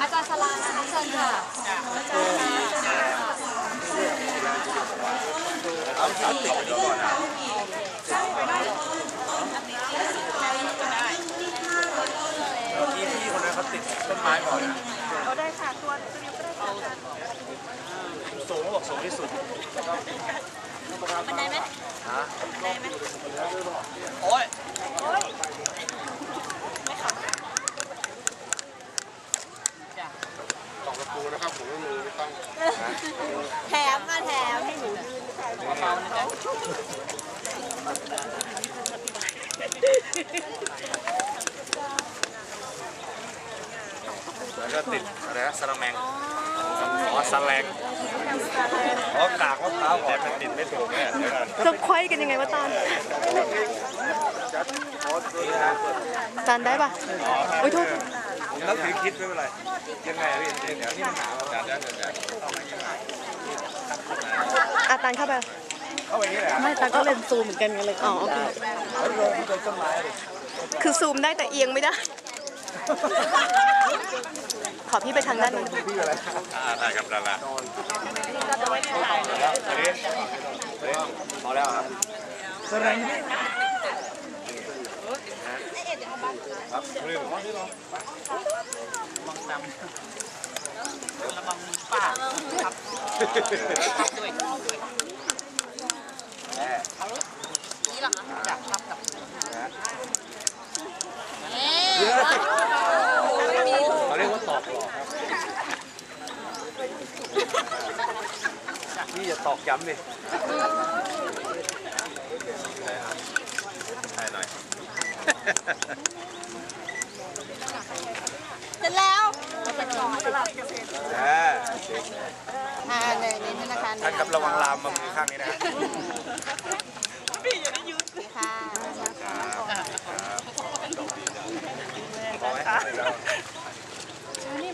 อาจารย์สลานะคะเชิญค่ะเอาสามติดไปก่อนนะเมื่อกี้พี่คนนั้นเขาติดต้นไม้ก่อนนะเอาได้ค่ะตัวตัวนี้ก็ได้ค่ะสูงเขาบอกสูงที่สุดบันไดไหมฮะบันไดไหมโอ้ย ตอกตะปูนะครับผมว่ามือไม่ต้อง แถมมาแถมให้หนู แล้วก็ติดอะไรนะสลัมแมงอ๋อสแลงอ๋อกากมะพร้าวก่อนมันติดไม่ถูกเนี่ยเดี๋ยวก่อนจะควยกันยังไงวะตอนจานได้ปะโอ้ยโทษผมนับถือคิดไม่เป็นไรยังไงอะพี่เดี๋ยวนี่มันหนาวจัดได้จัดได้ อาตานเข้าไป เข้าไปนี่แหละไม่ตานก็เล่นซูมเหมือนกันไงเลยอ๋อโอเคแล้วลงที่ต้นไม้ดิคือซูมได้แต่เอียงไม่ได้ ขอพี่ไปทางด้านนู้นพี่อะไรอ่าได้ครับได้ละแล้วอันนี้อันนี้พอแล้วครับแสดงครับเรื่องของที่เรานี่เหรอคะอยากทับกับเอ๊ะ เขาเรียกว่าตอกหลอกครับพี่อ ย่าตอกย้ำดิใช่หน่อยเสร็จแล้วอ่าอ่าเลยนี่ธนาคารท่านครับระวังลามมามือข้างนี้นะค่ะพอไหมร่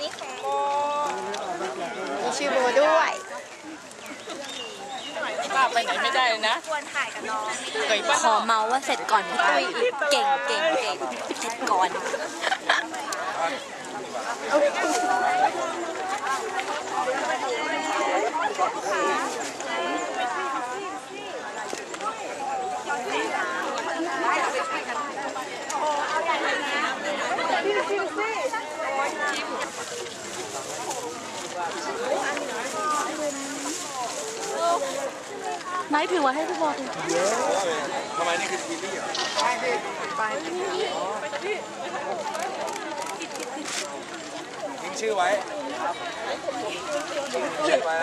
นี้ของโมมีชื่อโบด้วยไปไหนไม่ได้เลยนะ ควรถ่ายกับน้องเคยป้าขอเมาว่าเสร็จก่อนพี่ตุ้ยเก่งเก่งเก่งเสร็จก่อน ไม้ถือไว้ให้พี่บอลทำไมนี่คือทีวีอะทิ้งชื่อไว้ทิ้งชื่อไว้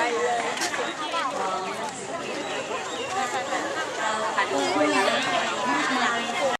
ไปเลย